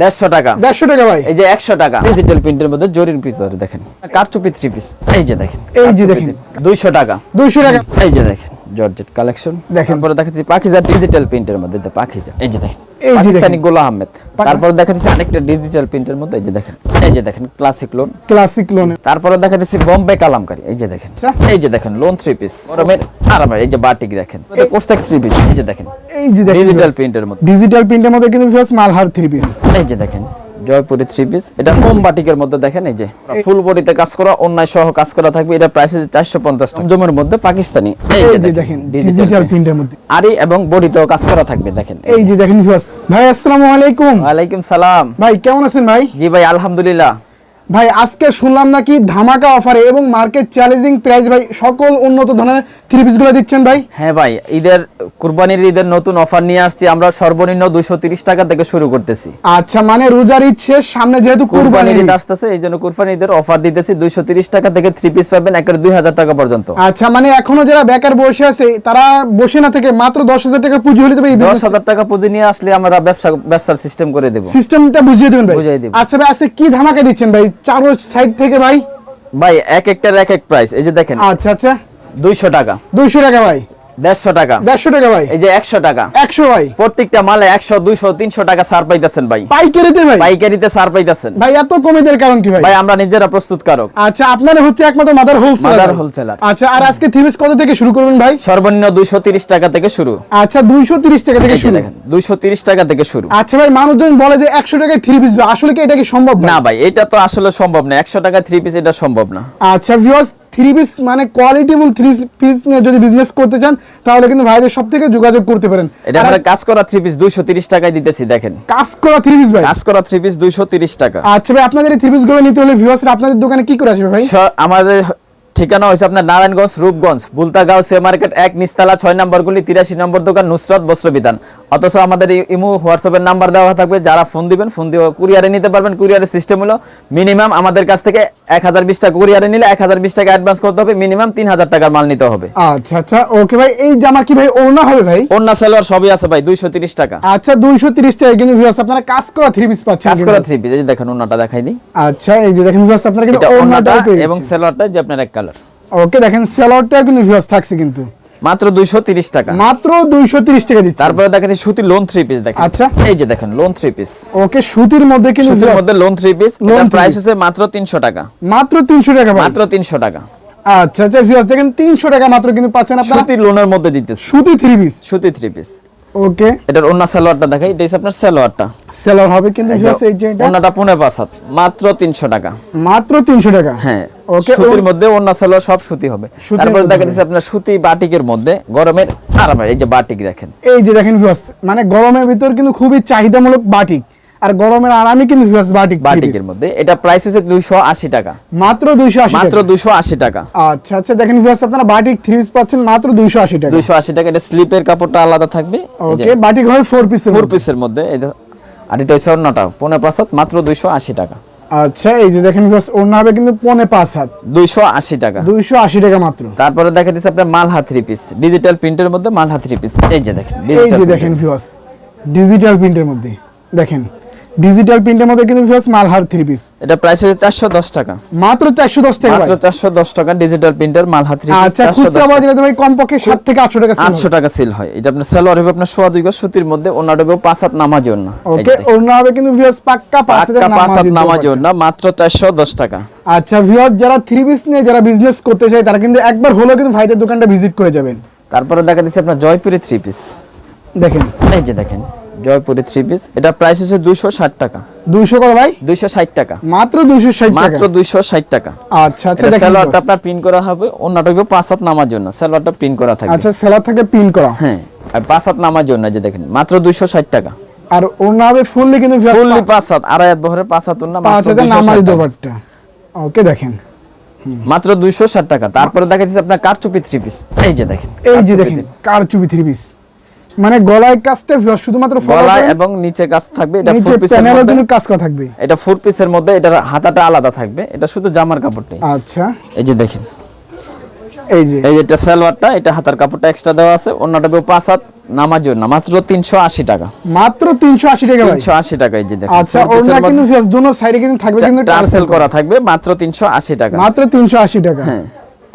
দেড়শো টাকা। দেড়শো টাকা ভাই। এই যে একশো টাকা। ডিজিটাল প্রিন্টের মধ্যে জরির ভিতরে দেখেন। কারচুপি থ্রি পিস এই যে দেখেন এই যে দেখেন। দুইশো টাকা। দুইশো টাকা। এই যে দেখেন জর্জেট কালেকশন দেখেন। পরে দেখাচ্ছি পাখিজা ডিজিটাল প্রিন্টের মধ্যে পাখিজা এই যে দেখেন। এই যে পাকিস্তানি গোলাম আহমেদ। তারপর দেখা দেখাচ্ছি আরেকটা ডিজিটাল প্রিন্টের মধ্যে এই যে দেখেন এই যে দেখেন ক্লাসিক লোন ক্লাসিক লোন তারপরে দেখা যাচ্ছে বোম্বে কালামকারী এই যে দেখেন। এই যে দেখেন লোন থ্রি পিস গরমের আরামে এই যে বাটিক দেখেন কোস্টাক থ্রি পিস এই যে দেখেন। এই যে ডিজিটাল প্রিন্টের মধ্যে ডিজিটাল প্রিন্টের মধ্যে কিন্তু মালহার থ্রি পিস এই যে দেখেন জয়পুরি থ্রি পিস এটা কম বাটিকের মধ্যে দেখেন এই যে ফুল বডিতে কাজ করা অন্যায় সহ কাজ করা থাকবে। এটা প্রাইস হচ্ছে চারশো পঞ্চাশ টাকা। জমের মধ্যে পাকিস্তানি। এই যে দেখেন ডিজিটাল প্রিন্টের মধ্যে। আরি এবং বডিতেও কাজ করা থাকবে দেখেন। এই যে দেখেন ভাই আসসালামু আলাইকুম। আলাইকুম সালাম। ভাই কেমন আছেন ভাই? জি ভাই আলহামদুলিল্লাহ। ভাই আজকে শুনলাম নাকি ধামাকা অফারে এবং মার্কেট চ্যালেঞ্জিং প্রাইস ভাই সকল উন্নত ধরনের থ্রি পিসগুলো দিচ্ছেন ভাই। হ্যাঁ ভাই ঈদের কুরবানির ঈদের নতুন অফার নিয়ে আসছি আমরা সর্বনিম্ন দুশো তিরিশ টাকা থেকে শুরু করতেছি। আচ্ছা মানে রোজার ঈদ শেষ সামনে যেহেতু কুরবানির ঈদ। আসতেছে এই জন্য কুরবানির ঈদের অফার দিতেছি দুইশো তিরিশ টাকা থেকে থ্রি পিস পাবেন একের দুই হাজার টাকা পর্যন্ত। আচ্ছা মানে এখনও যারা বেকার বসে আছে তারা বসে না থেকে মাত্র দশ হাজার টাকা পুঁজি হলে তবে দশ হাজার টাকা পুঁজি নিয়ে আসলে আমরা ব্যবসা ব্যবসার সিস্টেম করে দেবো। সিস্টেমটা বুঝিয়ে দেবেন ভাই। বুঝিয়ে দিব। আচ্ছা ভাই আজকে কি ধামাকা দিচ্ছেন ভাই? চারো সাইড থেকে ভাই? ভাই এক একটার এক এক প্রাইস এই যে দেখেন আচ্ছা আচ্ছা। দুইশো টাকা। দুইশো টাকা ভাই। দেড়শো টাকা। দেড়শো টাকা ভাই। এই যে একশো টাকা। একশো ভাই। প্রত্যেকটা মালে একশো দুইশো তিনশো টাকা সার পাইতেছেন ভাই। পাইকারিতে ভাই? পাইকারিতে সার পাইতেছেন। ভাই এত কমে দেওয়ার কারণ কি ভাই? ভাই আমরা নিজেরা প্রস্তুতকারক। আচ্ছা আপনার হচ্ছে একমাত্র মাদার হোলসেলার। আচ্ছা আর আজকে থিবিস কত থেকে শুরু করবেন ভাই? সর্বনিম্ন দুইশো তিরিশ টাকা থেকে শুরু। আচ্ছা দুইশো তিরিশ টাকা থেকে শুরু। দুইশো তিরিশ টাকা থেকে শুরু। আচ্ছা ভাই মানুষজন বলে যে একশো টাকায় থ্রি পিস আসলে কি এটা কি সম্ভব না ভাই এটা তো আসলে সম্ভব না। একশো টাকা থ্রি পিস এটা সম্ভব না। আচ্ছা ভিউয়ার্স থ্রি পিস মানে কোয়ালিটিফুল থ্রি পিস নিয়ে যদি বিজনেস করতে চান তাহলে কিন্তু ভাইদের সব থেকে যোগাযোগ করতে পারেন। এটা আমরা কাজ করা থ্রি পিস দুইশো তিরিশ টাকায় দিতেছি দেখেন। কাজ করা থ্রি পিস ভাই। কাজ করা থ্রি পিস দুইশো তিরিশ টাকা। আচ্ছা ভাই আপনাদের থ্রি পিসগুলো নিতে হলে ভিউয়ার্স আপনাদের দোকানে কি করে আসবে ভাই? আমাদের ঠিকানা হয়েছে আপনার নারায়ণগঞ্জ রূপগঞ্জ বুলতাগাঁও সে মার্কেট এক নিস্তালা ছয় নম্বর গুলি তিরাশি নম্বর দোকান নুসরাত বস্ত্র বিধান। অথচ আমাদের ইমো হোয়াটসঅ্যাপের নাম্বার দেওয়া থাকবে যারা ফোন দিবেন ফোন দিয়ে কুরিয়ারে নিতে পারবেন কুরিয়ারের সিস্টেম হলো মিনিমাম আমাদের কাছ থেকে এক হাজার বিশ টাকা কুরিয়ারে নিলে এক হাজার বিশ টাকা অ্যাডভান্স করতে হবে মিনিমাম তিন হাজার টাকার মাল নিতে হবে। আচ্ছা আচ্ছা ওকে ভাই এই জামা কি ভাই ওড়না হবে ভাই? অন্য সেলোয়ার সবই আছে ভাই দুইশো তিরিশ টাকা। আচ্ছা দুইশো তিরিশ টাকা কিন্তু ভিউয়ার্স আপনারা কাজ করা থ্রি পিস পাচ্ছেন কাজ করা। থ্রি পিস এই যে দেখেন অন্যটা দেখাই দিই আচ্ছা এই যে দেখেন ভিউয়ার্স আপনারা কিন্তু অন্যটা এবং। সেলোয়ারটা যে আপনার এক কালার ওকে দেখেন সেলরটা কিন্তু ভিউয়ার্স থাকছে কিন্তু। মাত্র দুইশো তিরিশ টাকা। মাত্র দুইশো তিরিশ টাকা দিচ্ছে। তারপরে দেখাচ্ছি সুতি লোন থ্রি পিস দেখেন। আচ্ছা। এই যে দেখেন লোন থ্রি পিস ওকে সুতির মধ্যে কিন্তু সুতির মধ্যে লোন থ্রি পিস Loan এটা প্রাইস হচ্ছে মাত্র তিনশো টাকা। মাত্র তিনশো টাকা মাত্র তিনশো টাকা। আচ্ছা আচ্ছা ভিউয়ার্স দেখেন তিনশো টাকা মাত্র কিন্তু পাচ্ছেন আপনারা। সুতির লোনের মধ্যে দিতেছে। সুতি থ্রি পিস সুতি থ্রি পিস ওকে এটার অন্য সালোয়ারটা দেখাই এটা হচ্ছে আপনার সালোয়ারটা। সেলর হবে কিন্তু viewers এই যে এটা। অন্যটা পুনে পাঁচ হাত। মাত্র তিনশো টাকা। মাত্র তিনশো টাকা। হ্যাঁ। Okay, সুতির মধ্যে অন্য সালোয়ার সব সুতি হবে। তারপরে দেখা যাচ্ছে আপনার সুতি বাটিকের মধ্যে গরমের আরামে এই যে বাটিক দেখেন। এই যে দেখেন ভিউয়ার্স মানে গরমের ভিতর কিন্তু খুবই চাহিদামূলক বাটিক। আর গরমের আরামই কিন্তু ভিউয়ার্স বাটিক বাটিকের মধ্যে। এটা প্রাইস হচ্ছে দুইশো আশি টাকা। মাত্র দুইশো আশি মাত্র টাকা। দুইশো আশি টাকা। আচ্ছা আচ্ছা দেখেন ভিউয়ার্স আপনারা বাটিক থ্রি পিস পাচ্ছেন মাত্র দুইশো আশি টাকা। দুইশো আশি টাকা। এটা স্লিপের কাপড়টা আলাদা থাকবে। ওকে বাটিক হবে ফোর পিস ফোর পিসের মধ্যে। এই আর এটা হচ্ছে অন্যটা পনেরো পাঁচ হাত মাত্র দুইশো আশি টাকা। আচ্ছা এই যে দেখেন ওড়না হবে কিন্তু পনে পাঁচ হাত। দুইশো আশি টাকা। দুইশো আশি টাকা মাত্র। তারপরে দেখা দিচ্ছে আপনার মালহা থ্রি পিস ডিজিটাল প্রিন্টের মধ্যে মালহা থ্রি পিস এই যে দেখেন এই যে দেখেন। ভিউয়ার্স ডিজিটাল প্রিন্টের মধ্যে। দেখেন ডিজিটাল প্রিন্টের মধ্যে কিন্তু ভিউয়ার্স মালহার থ্রি পিস এটা প্রাইস হচ্ছে চারশো দশ টাকা। মাত্র চারশো দশ টাকা মাত্র ভাই। চারশো দশ টাকা ডিজিটাল প্রিন্টার মালহা থ্রি পিস আচ্ছা খুচরা বাজারে ভাই কমপক্ষে সাত থেকে আটশো টাকা sell আটশো হবে। টাকা সেল হয়। এটা আপনার সেলোয়ার হবে আপনার সোয়া দুই গজ সুতির মধ্যে ওনার হবে পাঁচ হাত নামাজ জন্য ওকে ওড়না হবে কিন্তু ভিউয়ার্স পাক্কা পাঁচ হাজার পাঁচ হাত নামাজি নামাজ জন্য মাত্র চারশো দশ টাকা। আচ্ছা ভিউয়ার্স যারা থ্রি পিস নিয়ে যারা বিজনেস করতে চায় তারা কিন্তু একবার হলেও কিন্তু ভাইদের দোকানটা ভিজিট করে যাবেন। তারপরে দেখা দিচ্ছে আপনার জয়পুরি থ্রি পিস দেখেন। এই যে দেখেন। জয়পুরি থ্রি পিস এটা প্রাইস হচ্ছে দুইশো ষাট টাকা। দুইশো করে ভাই? দুইশো ষাট টাকা। মাত্র দুইশো ষাট টাকা? মাত্র দুইশো ষাট টাকা। আচ্ছা আচ্ছা viewers। আপনার প্রিন্ট করা হবে। অন্যটা হবে পাঁচ হাত নামার জন্য। সালোয়ারটা প্রিন্ট করা থাকবে। আচ্ছা সেলার থেকে পিন করা। হ্যাঁ আর পাঁচ হাত নামার জন্য যে দেখেন মাত্র দুইশো ষাট টাকা। আর ওড়না হবে ফুললি কিন্তু ফুললি পাঁচ হাত আড়াই হাত বহরে পাঁচ হাত না পাঁচ 260 নামাজি টাকা। দোপাট্টা। ওকে দেখেন। মাত্র দুইশো ষাট টাকা। তারপরে দেখা যাচ্ছে আপনার কারচুপি থ্রি পিস এই যে দেখেন এই যে কারচুপি দেখেন three- কার চুবি থ্রি পিস মানে গলায় কাজটা শুধুমাত্র গলায় এবং নিচে কাজ থাকবে এটা ফুল পিসের মধ্যে। কিন্তু কাজ করা থাকবে। এটা ফোর পিসের মধ্যে এটার হাতাটা আলাদা থাকবে এটা শুধু জামার কাপড়টাই আচ্ছা। এই যে দেখেন। এই যে। এই যে এটা সালোয়ারটা এটা হাতার কাপড়টা এক্সট্রা দেওয়া আছে অন্যটা বেও পাঁচ হাত নামার জন্য মাত্র তিনশো আশি টাকা। মাত্র তিনশো আশি টাকা ভাই। তিনশো আশি টাকা এই যে দেখেন আচ্ছা ওনা কিন্তু ভিউয়ার্স দোনো সাইডে কিন্তু থাকবে কিন্তু টার্সেল করা থাকবে মাত্র তিনশো আশি টাকা। মাত্র তিনশো আশি টাকা। হ্যাঁ।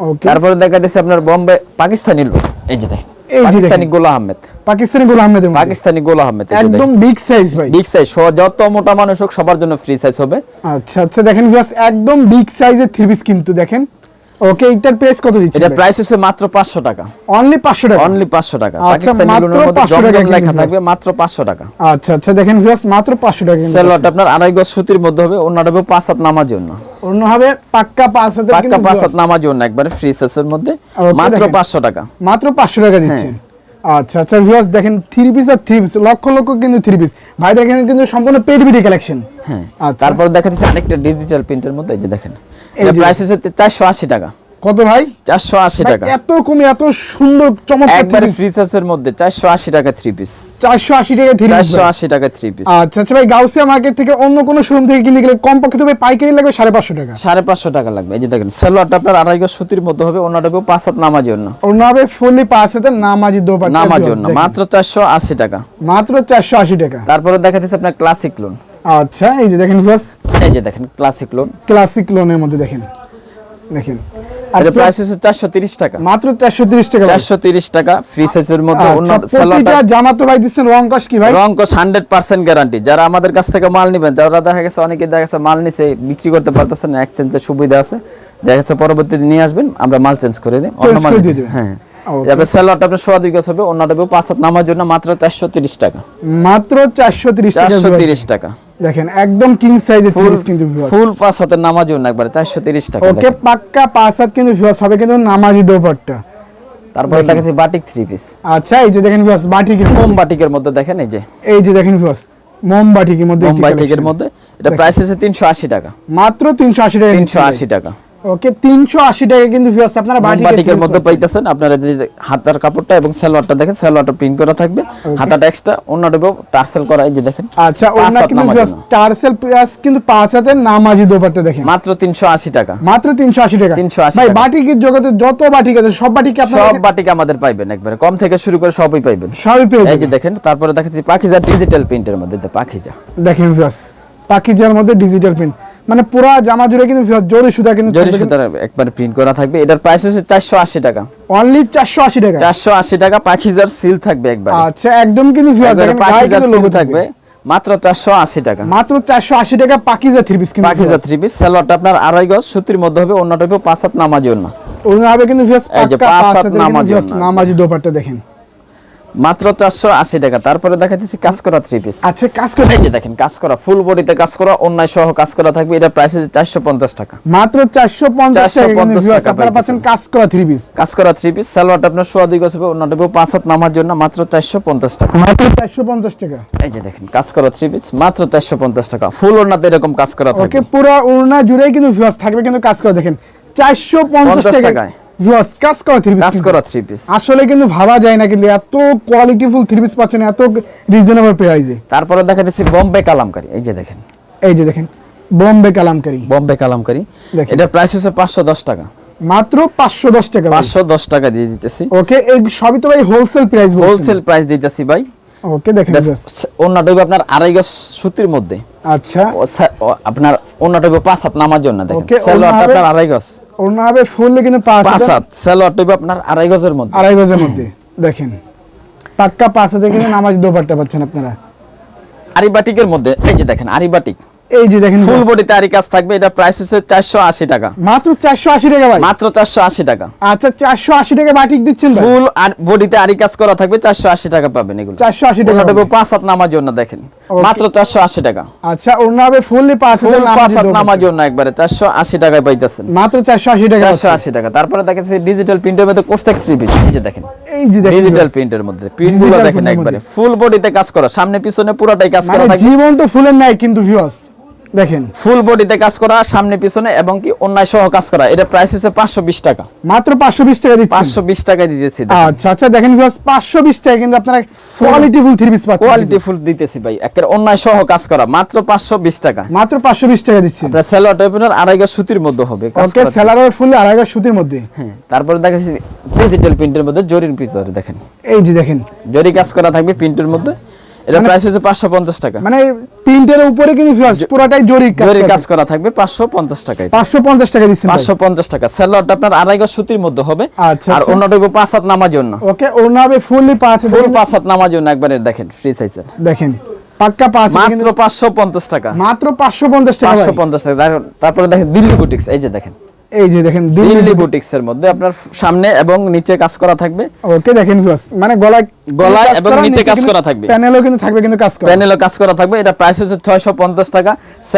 ওকে তারপরে দেখা যাচ্ছে আপনার বোম্বে পাকিস্তানি লোক এই যে দেখেন। পাকিস্তানি। গোলা আহমেদ। পাকিস্তানি গোল আহমেদ পাকিস্তানি গোলা আহমেদ। একদম বিগ সাইজ ভাই। বিগ সাইজ যত মোটা মানুষ হোক সবার জন্য ফ্রি সাইজ হবে। আচ্ছা আচ্ছা দেখেন একদম বিগ সাইজের থ্রি পিস কিন্তু দেখেন। ওকে এটার প্রাইস কত দিচ্ছেন এটা প্রাইস হচ্ছে মাত্র পাঁচশো টাকা। অনলি 500 টাকা? অনলি পাঁচশো টাকা। আচ্ছা, পাকিস্তানি লুনের মধ্যে 500 জমজম লেখা থাকবে মাত্র পাঁচশো টাকা। আচ্ছা আচ্ছা দেখেন ভিউয়ার্স মাত্র 500 টাকা সেলোয়ারটা আপনার আড়াই গজ সুতির মধ্যে হবে অন্যটা হবে পাঁচ হাত নামার জন্য। অন্য হবে পাক্কা 5000 পাক্কা পাঁচ হাত viewers, নামার জন্য একবারে ফ্রি সাইজের মধ্যে মাত্র দেখেন। পাঁচশো টাকা। মাত্র 500 টাকা দিচ্ছেন হ্যাঁ। আচ্ছা আচ্ছা ভিউয়ার্স দেখেন থ্রি পিস আর থ্রি পিস লক্ষ লক্ষ কিন্তু থ্রি পিস ভাই দেখেন কিন্তু সম্পূর্ণ পেড বিডি কালেকশন হ্যাঁ আচ্ছা। তারপর দেখা যাচ্ছে আরেকটা ডিজিটাল প্রিন্টের মধ্যে এই যে দেখেন। এটা প্রাইস হচ্ছে চারশো আশি টাকা। কত ভাই? চারশো আশি ভাই, টাকা। এত কমে এত সুন্দর চমৎকার একবারে ফ্রি সাইজের মধ্যে চারশো আশি টাকা থ্রি পিস 480 টাকা থ্রি পিস চারশো আশি টাকা থ্রি পিস আচ্ছা আচ্ছা ভাই গাউসিয়া মার্কেট থেকে অন্য কোনো শোরুম থেকে কিনতে গেলে কম পক্ষে তো ভাই পাইকারি লাগবে সাড়ে পাঁচশো টাকা। সাড়ে পাঁচশো টাকা লাগবে। এই যে দেখেন সালোয়ারটা আপনার আড়াই গজ সুতির মধ্যে হবে পাঁচ হাত জন্য। অন্য হবে ফুললি পাঁচ হাজার নামাজি দোপাট্টা জন্য। মাত্র চারশো আশি টাকা। মাত্র চারশো আশি টাকা। তারপরে দেখা যাচ্ছে আপনার ক্লাসিক লোন আচ্ছা এই যে দেখেন ভিউয়ার্স এই যে দেখেন ক্লাসিক লোন ক্লাসিক লোনের মধ্যে দেখেন। দেখেন। আর প্রাইস হচ্ছে চারশো তিরিশ টাকা। মাত্র চারশো তিরিশ টাকা ভাই। চারশো তিরিশ টাকা ফ্রি সাইজের মধ্যে অন্য আচ্ছা, জামা তো ভাই দিচ্ছেন রং কস কি ভাই? রং কোস হান্ড্রেড পার্সেন্ট গ্যারান্টি যারা আমাদের কাছ থেকে মাল নেবেন যারা দেখা গেছে অনেকে দেখা গেছে মাল নিছে বিক্রি করতে পারতেছেন না এক্সচেঞ্জের সুবিধা আছে। দেখা গেছে পরবর্তীতে নিয়ে আসবেন আমরা মাল চেঞ্জ করে দিই। অন্য মাল। হ্যাঁ। এবার আপনার সোয়া দুই গজ হবে অন্যটা পাঁচ হাত নামার জন্য মাত্র চারশো তিরিশ টাকা। মাত্র টাকা। দেখেন একদম কিং সাইজের ফুল কিন্তু। ফুল পাঁচ হাতের নামাজও জন্য একবার চারশো তিরিশ টাকা ওকে পাক্কা পাঁচ হাত কিন্তু viewers হবে কিন্তু নামাজি দোপাট্টা। তারপরে দেখাচ্ছি বাটিক থ্রি পিস আচ্ছা এই যে দেখেন ভিউয়ার্স বাটিক মোম বাটিকের মধ্যে দেখেন এই যে। এই যে দেখেন ভিউয়ার্স মোম বাটিকের মধ্যে মোম বাটিকের মধ্যে। এটা প্রাইস হচ্ছে তিনশো আশি টাকা। মাত্র তিনশো আশি টাকা। তিনশো আশি টাকা। ওকে তিনশো আশি টাকা কিন্তু ভিউয়ার্স আপনারা বাটিকের মধ্যে। পাইতেছেন। আপনারা হাতার কাপড়টা এবং সালোয়ারটা দেখেন সালোয়ারটা প্রিন্ট করা থাকবে। হাতাটা এক্সট্রা অন্যটা টার্সেল করা এই যে দেখেন। আচ্ছা কিন্তু। টার্সেল প্লাস কিন্তু পাঁচ নামাজি দোপাট্টা দেখেন। মাত্র তিনশো আশি টাকা। মাত্র তিনশো আশি টাকা। 380 ভাই বাটিকের জগতে যত বাটিক আছে সব বাটিক আপনারা সব বাটিক আমাদের পাইবেন একবারে। কম থেকে শুরু করে সবই পাইবেন। সবই পেয়ে এই যে দেখেন তারপরে দেখাচ্ছি পাখিজা ডিজিটাল প্রিন্টের মধ্যে পাখিজা। দেখেন ভিউয়ার্স পাকিজার মধ্যে ডিজিটাল প্রিন্ট মানে পুরো জামা জুড়ে কিন্তু জরি সুতা কিন্তু জরি সুতার একবারে প্রিন্ট করা থাকবে। এটার প্রাইস হচ্ছে চারশো আশি টাকা। অনলি চারশো আশি টাকা। চারশো আশি টাকা পাখিজার সিল থাকবে একবার। আচ্ছা একদম কিন্তু গায়ে পাখিজার সিল থাকবে। মাত্র চারশো আশি টাকা। মাত্র চারশো আশি টাকা পাকিজা থ্রি পিস কিন্তু পাখিজা থ্রি পিস সালোয়ারটা আপনার আড়াই গজ সুতির মধ্যে হবে অন্যটা হবে পাঁচ হাত নামার জন্য। ওনার হবে কিন্তু পাঁচ হাত নামাজি নামাজি দোপাট্টা দেখেন। মাত্র চারশো আশি টাকা। তারপরে দেখাচ্ছি কাজ করা থ্রি পিস আচ্ছা কাজ করে এই যে দেখেন কাজ করা ফুল বডিতে কাজ করা অন্যায় সহ কাজ করা থাকবে। এটা প্রাইস হচ্ছে চারশো পঞ্চাশ টাকা। মাত্র চারশো পঞ্চাশ টাকা কিন্তু 450 viewers টাকা আপনারা পাচ্ছেন কাজ করা থ্রি পিস কাজ করা থ্রি পিস সালোয়ারটা আপনার সোয়া দুই হবে অন্যটা পাঁচ হাত নামার জন্য মাত্র চারশো পঞ্চাশ টাকা। মাত্র চারশো পঞ্চাশ টাকা। এই যে দেখেন কাজ করা থ্রি পিস মাত্র চারশো পঞ্চাশ টাকা। ফুল ওড়নাতে এরকম কাজ করা থাকে পুরো ওড়না জুড়েই কিন্তু ভিউয়ার্স থাকবে কিন্তু কাজ করা দেখেন চারশো পঞ্চাশ টাকা টাকায়। ভিউয়ার্স কাজ করা থ্রি পিস কাজ করা থ্রি পিস আসলে কিন্তু ভাবা যায় না কিন্তু এত কোয়ালিটিফুল থ্রি পিস পাচ্ছেন এত রিজনেবল প্রাইসে তারপরে দেখা যাচ্ছে বম্বে কালামকারি এই যে দেখেন। এই যে দেখেন বোম্বে কালামকারি বম্বে কালামকারি। এটা প্রাইস হচ্ছে পাঁচশো দশ টাকা। মাত্র পাঁচশো দশ টাকা পাঁচশো দশ টাকা দিয়ে দিতেছি। ওকে এই সবই তো ভাই হোলসেল প্রাইস হোলসেল প্রাইস দিতেছি ভাই। ওকে দেখেন ওন্নাটা হবে আপনার আড়াই গজ সুতির মধ্যে। আচ্ছা। আপনার অন্যটা হবে পাঁচ হাত নামার জন্য দেখেন। সালোয়ারটা আপনার আড়াই গজ। ওন্না হবে ফুল কিন্তু পাঁচ পাঁচ হাত। সালোয়ারটা হবে আপনার আড়াই গজের মধ্যে। আড়াই গজের মধ্যে। দেখেন। পাক্কা পাঁচ হাতে কিন্তু নামাজ দোপাট্টা পাচ্ছেন আপনারা। আরিবাটিকের মধ্যে এই যে দেখেন আরিবাটিক। এই যে দেখেন ফুল কাজ থাকবে এটা প্রাইস হচ্ছে চারশো আশি টাকা মাত্র চারশো আশি টাকা ভাই মাত্র চারশো আশি টাকা আচ্ছা চারশো আশি টাকা বাটিক দিচ্ছেন ভাই ফুল আর বডিতে আরি কাজ করা থাকবে চারশো আশি টাকা পাবেন এগুলো 480 টাকা হবে। পাঁচ হাত নামার জন্য দেখেন মাত্র চারশো আশি টাকা আচ্ছা হবে ফুললি পাঁচ পাঁচ হাত নামার জন্য একবারে চারশো আশি টাকায় পাইতেছেন মাত্র চারশো আশি টাকা চারশো আশি টাকা তারপরে দেখেন ডিজিটাল প্রিন্টের মধ্যে কোস্টেক পিস এই যে দেখেন এই যে দেখেন ডিজিটাল প্রিন্টের মধ্যে দেখেন একবারে ফুল বডিতে কাজ করা সামনে পিছনে পুরোটাই কাজ করা মানে থাকবে জীবন তো ফুলের নাই কিন্তু ভিউয়ার্স দেখেন। ফুল বডিতে কাজ করা সামনে পিছনে এবং কি অন্যায় সহ কাজ করা। এটা প্রাইস হচ্ছে পাঁচশো বিশ টাকা। মাত্র পাঁচশো বিশ টাকা টাকায় দিতেছি আচ্ছা আচ্ছা দেখেন টাকা কিন্তু আপনারা কোয়ালিটি ফুল থ্রি পিস পাচ্ছেন। কোয়ালিটি ফুল দিতেছি ভাই একের অন্যায় সহ কাজ করা মাত্র পাঁচশো বিশ টাকা। মাত্র পাঁচশো বিশ টাকা আপনার টাইপের আড়াইগা সুতির মধ্যে হবে ওকে করা। ফুল সুতির মধ্যে। হ্যাঁ তারপরে দেখাচ্ছি ডিজিটাল প্রিন্টের মধ্যে জরির ভিতরে দেখেন। এই যে দেখেন। জরি কাজ করা থাকবে প্রিন্টের মধ্যে। এটা মানে- প্রাইস হচ্ছে পাঁচশো পঞ্চাশ টাকা। মানে প্রিন্টের উপরে কিন্তু পুরোটাই জরি জরি কাজ করা থাকবে পাঁচশো পঞ্চাশ টাকায়। পাঁচশো পঞ্চাশ টাকা দিচ্ছেন পাঁচশো পঞ্চাশ টাকা। সেলোয়ারটা আপনার আড়াই গজ সুতির মধ্যে হবে। আচ্ছা, আর আচ্ছা। অন্যটা হবে পাঁচ হাত নামার জন্য। ওকে ওনা হবে ফুললি পাঁচ ফুল পাঁচ হাত নামার জন্য একবারে দেখেন ফ্রি সাইজের দেখেন পাক্কা পাঁচ মাত্র পাঁচশো পঞ্চাশ টাকা। মাত্র পাঁচশো পঞ্চাশ টাকা পাঁচশো ভাই। পঞ্চাশ টাকা। তার- তারপরে দেখেন দিল্লি বুটিক্স এই যে দেখেন। এই যে দেখেন দিল্লি বুটিক্স এর মধ্যে আপনার সামনে এবং নিচে কাজ করা থাকবে। ওকে দেখেন ভিউয়ার্স মানে গলায় গলায় এবং নিচে কাজ করা থাকবে। প্যানেলও কিন্তু থাকবে কিন্তু কাজ করা প্যানেলও কাজ করা থাকবে এটা প্রাইস হচ্ছে ছয়শো পঞ্চাশ টাকা।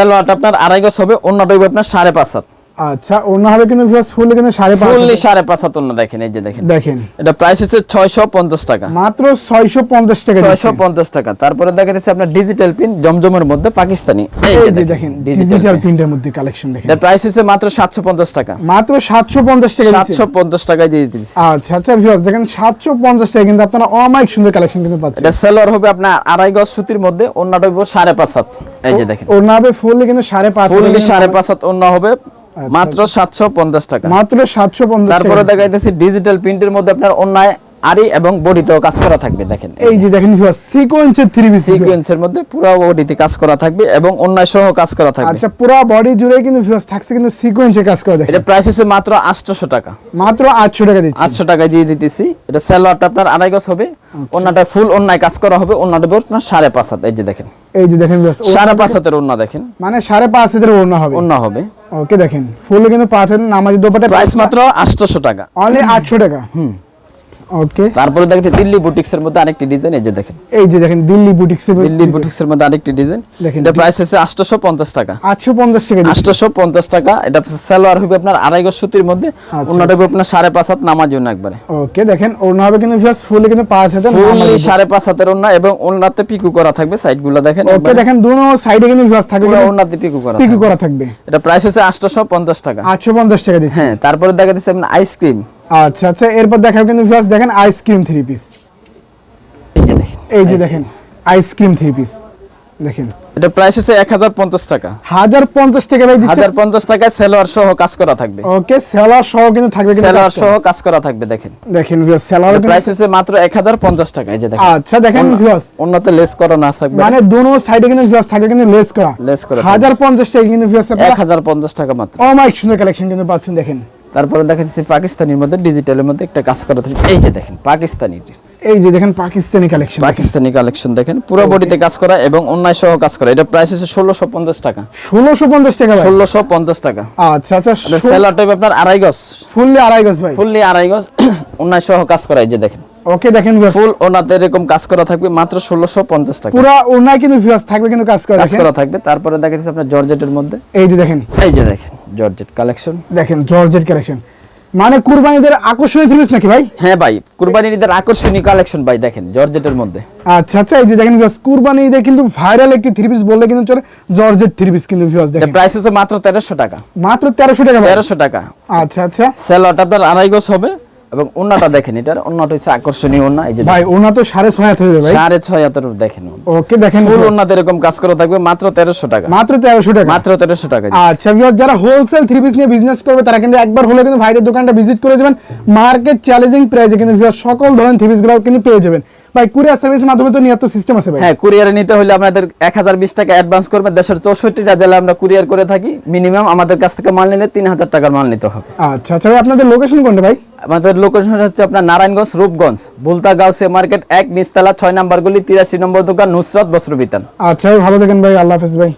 ওয়াট আপনার আড়াই গজ হবে অন্যটা হবে আপনার সাড়ে পাঁচ হাত। আচ্ছা অন্য হবে কিন্তু ফুললি কিন্তু সাড়ে পাঁচ ফুললি সাড়ে পাঁচ হাত অন্য দেখেন এই যে দেখেন। দেখেন। এটা প্রাইস হচ্ছে ছয়শো পঞ্চাশ টাকা। মাত্র ছয়শো পঞ্চাশ টাকা ছয়শো দিচ্ছেন। পঞ্চাশ টাকা। তারপরে দেখা যাচ্ছে আপনার ডিজিটাল পিন জমজমের মধ্যে পাকিস্তানি। এই যে দেখেন ডিজিটাল প্রিন্টের মধ্যে কালেকশন দেখেন। এটার প্রাইস হচ্ছে মাত্র সাতশো পঞ্চাশ টাকা। মাত্র সাতশো পঞ্চাশ টাকা সাতশো দিচ্ছেন। পঞ্চাশ টাকায় দিয়ে দিচ্ছি আচ্ছা আচ্ছা ভিউয়ার্স দেখেন সাতশো পঞ্চাশ টাকা কিন্তু আপনারা অমাইক সুন্দর কালেকশন কিন্তু পাচ্ছেন। এটা হবে আপনার আড়াই গজ সুতির মধ্যে অন্যটা হবে সাড়ে পাঁচ হাত। এই যে দেখেন। না হবে ফুললি কিন্তু সাড়ে পাঁচ ফুললি হাজার সাড়ে পাঁচ হাত অন্য হবে। মাত্র সাতশো পঞ্চাশ টাকা মাত্র সাতশো পঞ্চাশ তারপরে টাকা। দেখাইতেছি ডিজিটাল প্রিন্টের মধ্যে আপনার অন্যায় আরি এবং বডিতেও কাজ করা থাকবে দেখেন। এই যে দেখেন সিকোয়েন্সের থ্রি পিস সিকোয়েন্সের মধ্যে পুরো বডিতে কাজ করা থাকবে এবং অন্যায় সহ কাজ করা থাকবে। আচ্ছা পুরো বডি জুড়ে কিন্তু ভিউয়ার্স থাকছে কিন্তু সিকোয়েন্সের কাজ করে দেখেন। এটা প্রাইস হচ্ছে মাত্র আটশোশো টাকা। মাত্র আটশো টাকা দিচ্ছি। আটশো টাকায় দিয়ে দিতেছি। এটা স্যালোয়ারটা আপনার আড়াই গজ হবে। অন্যটা ফুল অন্যায় কাজ করা হবে। অন্যটা আপনার সাড়ে পাঁচ হাত এই যে দেখেন। এই যে দেখেন ভিউয়ার্স সাড়ে পাঁচ হাতের অন্য দেখেন। মানে সাড়ে পাঁচ হাজার ওড়না হবে। অন্য হবে। ওকে দেখেন। ফুল কিন্তু পাঁচ হাজার নামাজি দোপাটা প্রাইস মাত্র আটশোশো টাকা। অনলি আটশো টাকা। ওকে তারপরে দেখতে দিল্লি বুটিক্স এর মধ্যে আরেকটি ডিজাইন এই যে দেখেন। এই যে দেখেন দিল্লি বুটিক্স এর দিল্লি বুটিক্স এর মধ্যে আরেকটি ডিজাইন এটা প্রাইস হচ্ছে আটশোশো পঞ্চাশ টাকা। আটশো পঞ্চাশ টাকা দিচ্ছি। আটশোশো পঞ্চাশ টাকা। এটা সালোয়ার হবে আপনার আড়াই গজ সুতির মধ্যে। আচ্ছা, অন্যটা হবে আপনার সাড়ে পাঁচ হাত নামার জন্য একবারে। ওকে দেখেন ওড়না হবে কিন্তু ভিউয়ার্স ফুল কিন্তু পাঁচ হাজার ফুললি সাড়ে পাঁচ হাতের ওন্না এবং ওন্নাতে পিকু করা থাকবে সাইডগুলো দেখেন ওকে দেখেন দুনো সাইডে কিন্তু ভিউয়ার্স থাকবে পুরো ওন্নাতে পিকু করা পিকু করা থাকবে। এটা প্রাইস হচ্ছে আটশোশো পঞ্চাশ টাকা। আটশো পঞ্চাশ টাকা দিচ্ছি। হ্যাঁ তারপরে দেখা দিচ্ছে আপনার আইসক্রিম আচ্ছা আচ্ছা এরপর দেখাও কিন্তু ভিউয়ার্স দেখেন আইসক্রিম থ্রি পিস এই যে দেখেন এই যে দেখেন আইসক্রিম থ্রি পিস দেখেন। এটা প্রাইস হচ্ছে এক হাজার পঞ্চাশ টাকা। হাজার পঞ্চাশ টাকা ভাই দিচ্ছে। হাজার পঞ্চাশ টাকায় সেলোয়ার সহ কাজ করা থাকবে। ওকে সেলার সহ কিন্তু থাকবে কিন্তু সেলোয়ার সহ কাজ করা থাকবে দেখেন। দেখেন ভিউয়ার্স সেলার প্রাইস হচ্ছে মাত্র এক হাজার পঞ্চাশ টাকা এই যে দেখেন। আচ্ছা দেখেন ভিউয়ার্স অন্যতে লেস করা না থাকবে। মানে দুনো সাইডে কিন্তু ভিউয়ার্স থাকবে কিন্তু লেস করা। লেস করা হাজার পঞ্চাশ টাকা কিন্তু ভিউয়ার্স এক হাজার পঞ্চাশ টাকা মাত্র। অমাইক সুন্দর কালেকশন কিন্তু পাচ্ছেন দেখেন। তারপরে দেখা যাচ্ছে পাকিস্তানির মধ্যে ডিজিটালের মধ্যে একটা কাজ করা এই যে দেখেন পাকিস্তানি এই যে দেখেন পাকিস্তানি কালেকশন পাকিস্তানি কালেকশন দেখেন পুরো বডিতে কাজ করা এবং অন্যায় সহ কাজ করা। এটা প্রাইস হচ্ছে ষোলোশো পঞ্চাশ টাকা। ষোলোশো পঞ্চাশ টাকা ষোলোশো পঞ্চাশ টাকা। আচ্ছা আচ্ছা সেলার টাইপ আপনার আড়াই গজ। ফুললি আড়াই গজ ভাই। ফুললি আড়াই গজ অন্যায় সহ কাজ করা এই যে দেখেন। ওকে দেখেন ফুল ওনাতে এরকম কাজ করা থাকবে মাত্র ষোলোশো পঞ্চাশ টাকা। পুরা ওনায় কিন্তু ভিউয়ার্স থাকবে কিন্তু কাজ করে কাজ করা থাকবে তারপরে দেখা যাচ্ছে আপনার জর্জেটের মধ্যে। এই যে দেখেন। এই যে দেখেন জর্জেট কালেকশন দেখেন জর্জেট কালেকশন মানে কুরবানিদের আকর্ষণীয় থ্রি নাকি ভাই? হ্যাঁ ভাই কুরবানির ঈদের আকর্ষণীয় কালেকশন ভাই দেখেন জর্জেটের মধ্যে। আচ্ছা আচ্ছা এই যে দেখেন ভিউয়ার্স কুরবানি ঈদে কিন্তু ভাইরাল একটি থ্রি পিস বললে কিন্তু চলে জর্জেট থ্রি পিস কিন্তু ভিউয়ার্স দেখেন। প্রাইস হচ্ছে মাত্র তেরোশো টাকা। মাত্র তেরোশো টাকা ভাই? তেরোশো টাকা। আচ্ছা আচ্ছা। সেলট আপনার আড়াই গজ হবে। এবং অন্যটা দেখেন এটার অন্যটা হচ্ছে আকর্ষণীয় অন্য এই যে ভাই ওনা তো সাড়ে ছয় হাত হয়ে যাবে ভাই। সাড়ে ছয় হাতের দেখেন ওকে দেখেন ফুল অন্যতে এরকম কাজ করা থাকবে মাত্র তেরোশো টাকা। মাত্র তেরোশো টাকা। মাত্র তেরোশো টাকা আচ্ছা ভিউয়ার্স যারা হোলসেল থ্রি পিস নিয়ে বিজনেস করবে তারা কিন্তু একবার হলে কিন্তু ভাইদের দোকানটা ভিজিট করে যাবেন। মার্কেট চ্যালেঞ্জিং প্রাইসে কিন্তু ভিউয়ার্স সকল ধরনের থ্রি পিসগুলো কিন্তু পেয়ে যাবেন। ভাই কুরিয়ার সার্ভিসের মাধ্যমে তো নিয়ে তো সিস্টেম আছে ভাই। হ্যাঁ কুরিয়ারে নিতে হলে আপনাদের এক হাজার বিশ টাকা অ্যাডভান্স করবেন দেশের চৌষট্টিটা জেলায় আমরা কুরিয়ার করে থাকি। মিনিমাম আমাদের কাছ থেকে মাল নিলে তিন হাজার টাকার মাল নিতে হবে। আচ্ছা আচ্ছা ভাই আপনাদের লোকেশন কোনটা ভাই? আমাদের লোকেশন হচ্ছে আপনার নারায়ণগঞ্জ, রূপগঞ্জ। বুলতা সে মার্কেট এক, নিচতলা ছয়, নাম্বার গুলি, তিরাশি নম্বর দোকান, নুসরত বস্ত্র বিতান। আচ্ছা ভালো দেখেন ভাই, আল্লাহ হাফিজ ভাই।